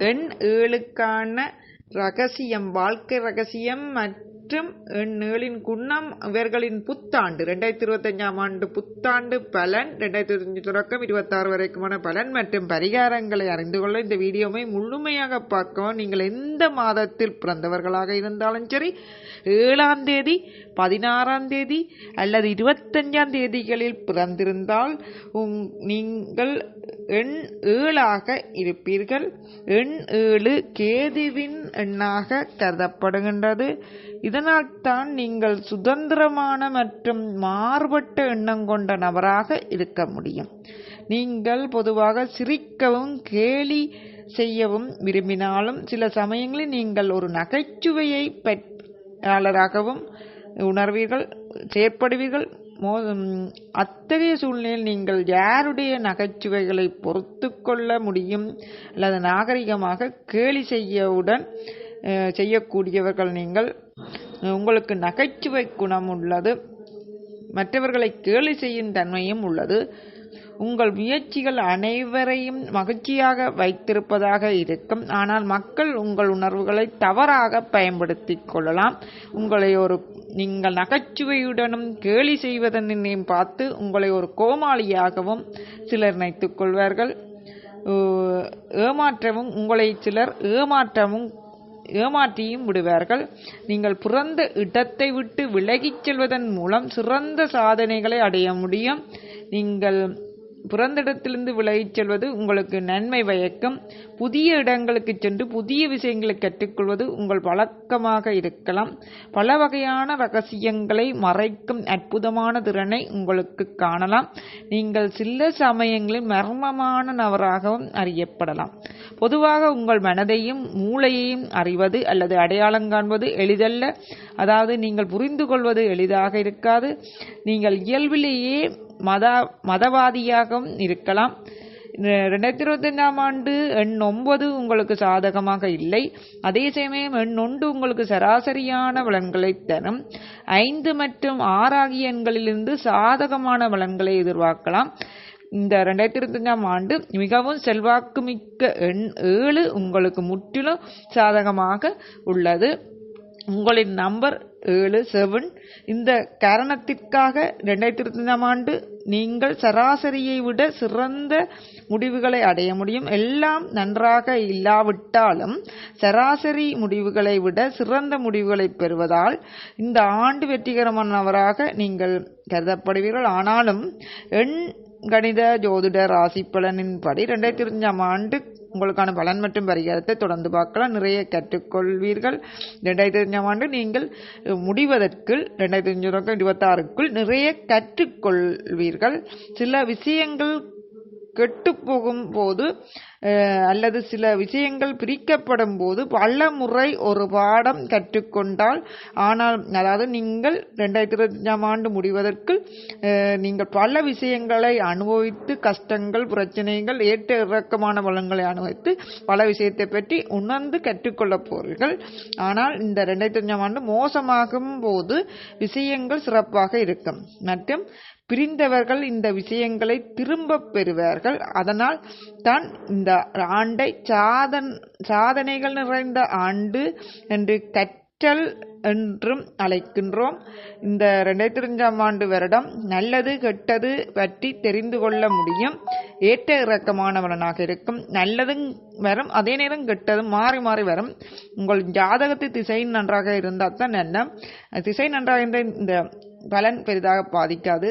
எண் ஏழுக்கான ரகசியம் வாழ்க்கை ரகசியம் மற்றும் எண் ஏழின் இவர்களின் புத்தாண்டு ரெண்டாயிரத்தி இருபத்தஞ்சாம் ஆண்டு புத்தாண்டு பலன் ரெண்டாயிரத்தி இருபத்தஞ்சு தொடக்கம் இருபத்தாறு வரைக்குமான பலன் மற்றும் பரிகாரங்களை அறிந்து கொள்ள இந்த வீடியோவை முழுமையாக பார்க்கவும். நீங்கள் எந்த மாதத்தில் பிறந்தவர்களாக இருந்தாலும் சரி ஏழாம் தேதி பதினாறாம் தேதி அல்லது இருபத்தஞ்சாம் தேதிகளில் பிறந்திருந்தால் உங்- நீங்கள் எண் ஏழாக இருப்பீர்கள். எண் ஏழு கேதுவின் எண்ணாக கருதப்படுகின்றது. இதனால் தான் நீங்கள் சுதந்திரமான மற்றும் மாறுபட்ட எண்ணம் கொண்ட நபராக இருக்க முடியும். நீங்கள் பொதுவாக சிரிக்கவும் கேலி செய்யவும் விரும்பினாலும் சில சமயங்களில் நீங்கள் ஒரு நகைச்சுவையை பெற்றாளராகவும் உணர்வீர்கள் செயற்படுவீர்கள். மோ- அத்தகைய சூழ்நிலையில் நீங்கள் யாருடைய நகைச்சுவைகளை பொறுத்து கொள்ள முடியும்? அல்லது நாகரிகமாக கேலி செய்யவுடன் செய்யக்கூடியவர்கள் நீங்கள்? உங்களுக்கு நகைச்சுவை குணம் உள்ளது. மற்றவர்களை கேலி செய்யும் தன்மையும் உள்ளது. உங்கள் முயற்சிகள் அனைவரையும் மகிழ்ச்சியாக வைத்திருப்பதாக இருக்கும். ஆனால் மக்கள் உங்கள் உணர்வுகளை தவறாக பயன்படுத்திக் கொள்ளலாம். உங்களை ஒரு நீங்கள் நகைச்சுவையுடனும் கேலி செய்வதனையும் பார்த்து உங்களை ஒரு கோமாளியாகவும் சிலர் நினைத்துக் கொள்வார்கள். ஏமாற்றவும் உங்களை சிலர் ஏமாற்றவும் ஏமாற்றியும் விடுவார்கள். நீங்கள் பிறந்த இடத்தை விட்டு விலகிச் செல்வதன் மூலம் சிறந்த சாதனைகளை அடைய முடியும். நீங்கள் பிறந்த இடத்திலிருந்து விலகிச் செல்வது உங்களுக்கு நன்மை பயக்கும். புதிய இடங்களுக்கு சென்று புதிய விஷயங்களை கற்றுக்கொள்வது உங்கள் பழக்கமாக இருக்கலாம். பல வகையான ரகசியங்களை மறைக்கும் அற்புதமான திறனை உங்களுக்கு காணலாம். நீங்கள் சில சமயங்களில் மர்மமான நபராகவும் அறியப்படலாம். பொதுவாக உங்கள் மனதையும் மூளையையும் அறிவது அல்லது அடையாளம் காண்பது எளிதல்ல. அதாவது நீங்கள் புரிந்து கொள்வது எளிதாக இருக்காது. நீங்கள் இயல்பிலேயே மத மதவாதியாகவும் இருக்கலாம். ரெண்டாயிரத்தி இருபத்தி ரெண்டாம் ஆண்டு எண் ஒன்பது உங்களுக்கு சாதகமாக இல்லை. அதே சமயம் எண் ஒன்று உங்களுக்கு சராசரியான பலன்களை தரும். ஐந்து மற்றும் ஆறு ஆகிய எண்களிலிருந்து சாதகமான பலன்களை எதிர்பார்க்கலாம். இந்த ரெண்டாயிரத்தி இருபத்தஞ்சாம் ஆண்டு மிகவும் செல்வாக்குமிக்க எண் ஏழு உங்களுக்கு முற்றிலும் சாதகமாக உள்ளது. உங்களின் நம்பர் ஏழு செவன் இந்த காரணத்திற்காக ரெண்டாயிரத்தி இருபத்தஞ்சாம் ஆண்டு நீங்கள் சராசரியை விட சிறந்த முடிவுகளை அடைய முடியும். எல்லாம் நன்றாக இல்லாவிட்டாலும் சராசரி முடிவுகளை விட சிறந்த முடிவுகளை பெறுவதால் இந்த ஆண்டு வெற்றிகரமானவராக நீங்கள் கருதப்படுவீர்கள். ஆனாலும் எண் கணித ஜோதிட ராசி பலனின்படி ரெண்டாயிரத்தி இருபத்தஞ்சாம் ஆண்டு உங்களுக்கான பலன் மற்றும் பரிகாரத்தை தொடர்ந்து பார்க்கலாம். நிறைய கற்றுக்கொள்வீர்கள். ரெண்டாயிரத்தி இருபத்தஞ்சாம் ஆண்டு நீங்கள் முடிவதற்குள் ரெண்டாயிரத்தி அஞ்சு இருபத்தாறுக்குள் நிறைய கற்றுக்கொள்வீர்கள். சில விஷயங்கள் கெட்டு போகும் போது அல்லது சில விஷயங்கள் பிரிக்கப்படும் போது பல முறை ஒரு பாடம் கற்றுக்கொண்டால் ஆனால் அதாவது நீங்கள் ரெண்டாயிரத்தி இருபத்தஞ்சாம் ஆண்டு முடிவதற்கு நீங்கள் பல விஷயங்களை அனுபவித்து கஷ்டங்கள் பிரச்சனைகள் ஏற்ற இறக்கமான பலன்களை அனுபவித்து பல விஷயத்தை பற்றி உணர்ந்து கற்றுக்கொள்ளப் போறீர்கள் ஆனால் இந்த ரெண்டாயிரத்தி அஞ்சாம் ஆண்டு மோசமாகும் போது விஷயங்கள் சிறப்பாக இருக்கும். மற்றும் பிரிந்தவர்கள் இந்த விஷயங்களை திரும்பப் பெறுவார்கள். அதனால் தான் இந்த ஆண்டை சாதன் சாதனைகள் நிறைந்த ஆண்டு என்று கற்றல் என்றும் அழைக்கின்றோம். இந்த ரெண்டாயிரத்தி அஞ்சாம் ஆண்டு வருடம் நல்லது கெட்டது பற்றி தெரிந்து கொள்ள முடியும். ஏற்ற இறக்கமானவனாக இருக்கும். நல்லதும் வரும் அதே நேரம் கெட்டதும் மாறி மாறி வரும். உங்கள் ஜாதகத்து திசை நன்றாக இருந்தால் தான் என்ன? திசை நன்றாக இருந்த இந்த பலன் பெரிதாக பாதிக்காது.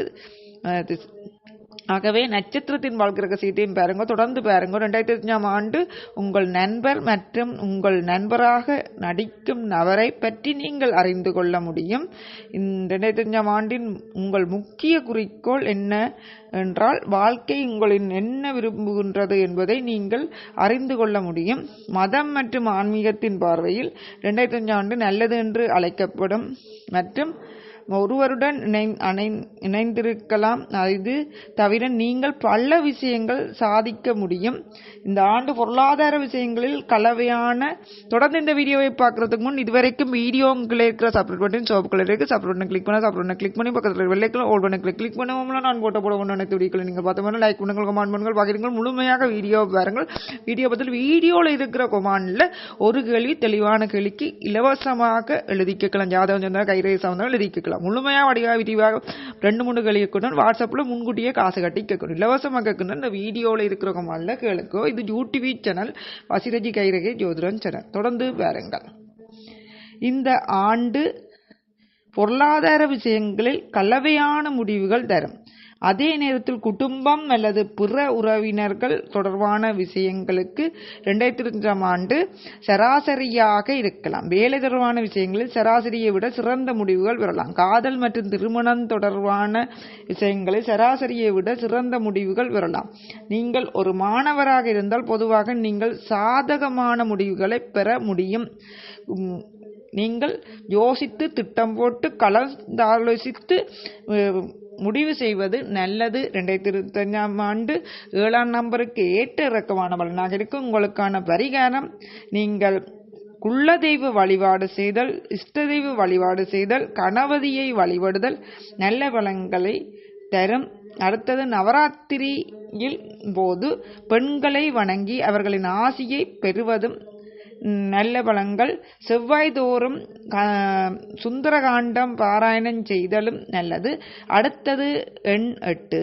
ஆகவே நட்சத்திரத்தின் வாழ்கிற சீட்டையும் பாருங்க தொடர்ந்து பாருங்க. ரெண்டாயிரத்தி அஞ்சாம் ஆண்டு உங்கள் நண்பர் மற்றும் உங்கள் நண்பராக நடிக்கும் நபரை பற்றி நீங்கள் அறிந்து கொள்ள முடியும். இந்த ரெண்டாயிரத்தி அஞ்சாம் ஆண்டின் உங்கள் முக்கிய குறிக்கோள் என்ன என்றால் வாழ்க்கை உங்களின் என்ன விரும்புகின்றது என்பதை நீங்கள் அறிந்து கொள்ள முடியும். மதம் மற்றும் ஆன்மீகத்தின் பார்வையில் ரெண்டாயிரத்தி அஞ்சாம் ஆண்டு நல்லது என்று அழைக்கப்படும் மற்றும் ஒருவருடன் இணை அணை இணைந்திருக்கலாம். இது தவிர நீங்கள் பல விஷயங்கள் சாதிக்க முடியும். இந்த ஆண்டு பொருளாதார விஷயங்களில் கலவையான தொடர்ந்து இந்த வீடியோவை பார்க்கறதுக்கு முன் இதுவரைக்கும் வீடியோங்களே இருக்கிற சப்ரேட் பட்டன் சோப்பு கலர் இருக்குது சப்ரேட் பட்டன் கிளிக் பண்ணால் சப்ரேட் பட்டன் கிளிக் பண்ணி பக்கத்தில் வெள்ளைக்கில் ஓல் பண்ண கிளிக் கிளிக் பண்ணுவோம்ல நான் போட்டோ போட ஒன்று வீடியோக்களை நீங்கள் பார்த்தோம்னா லைக் பண்ணுங்கள் கமெண்ட் பண்ணுங்கள் பார்க்குறீங்கள் முழுமையாக வீடியோ பாருங்கள். வீடியோ பதில் வீடியோவில் இருக்கிற கொமாண்டில் ஒரு கேள்வி தெளிவான கேள்விக்கு இலவசமாக எழுதிக்கலாம் ஜாதகம் சொன்னால் கைரேசம் வந்தாலும் எழுதிக்கலாம் கேட்கலாம். முழுமையாக வடிவாக விரிவாக ரெண்டு மூணு கேள்வி கேட்கணும் வாட்ஸ்அப்பில் முன்கூட்டியே காசு கட்டி கேட்கணும். இலவசமாக கேட்கணும் இந்த வீடியோவில் இருக்கிறவங்க கொமாண்டில் கேளுக்கோ இது யூடிவி சேனல் வசிரஜி கைரகை ஜோதிடன் சேனல் தொடர்ந்து பாருங்கள் இந்த ஆண்டு பொருளாதார விஷயங்களில் கலவையான முடிவுகள் தரும். அதே நேரத்தில் குடும்பம் அல்லது பிற உறவினர்கள் தொடர்பான விஷயங்களுக்கு ரெண்டாயிரத்தி இருபத்தஞ்சாம் ஆண்டு சராசரியாக இருக்கலாம். வேலை தொடர்பான விஷயங்களில் சராசரியை விட சிறந்த முடிவுகள் பெறலாம் காதல் மற்றும் திருமணம் தொடர்பான விஷயங்களில் சராசரியை விட சிறந்த முடிவுகள் பெறலாம் நீங்கள் ஒரு மாணவராக இருந்தால் பொதுவாக நீங்கள் சாதகமான முடிவுகளை பெற முடியும். நீங்கள் யோசித்து திட்டம் போட்டு கலந்தாலோசித்து முடிவு செய்வது நல்லது. ரெண்டாயிரத்தி இருபத்தஞ்சாம் ஆண்டு ஏழாம் நம்பருக்கு ஏற்ற இறக்கமான பலனாக இருக்கும் உங்களுக்கான பரிகாரம் நீங்கள் குலதெய்வ வழிபாடு செய்தல் இஷ்டதெய்வ வழிபாடு செய்தல் கணபதியை வழிபடுதல் நல்ல பலன்களை தரும். அடுத்தது நவராத்திரியில் போது பெண்களை வணங்கி அவர்களின் ஆசியை பெறுவதும் நல்ல பலன்கள். செவ்வாய் தோறும் சுந்தரகாண்டம் பாராயணம் செய்தலும் நல்லது. அடுத்தது எண் எட்டு.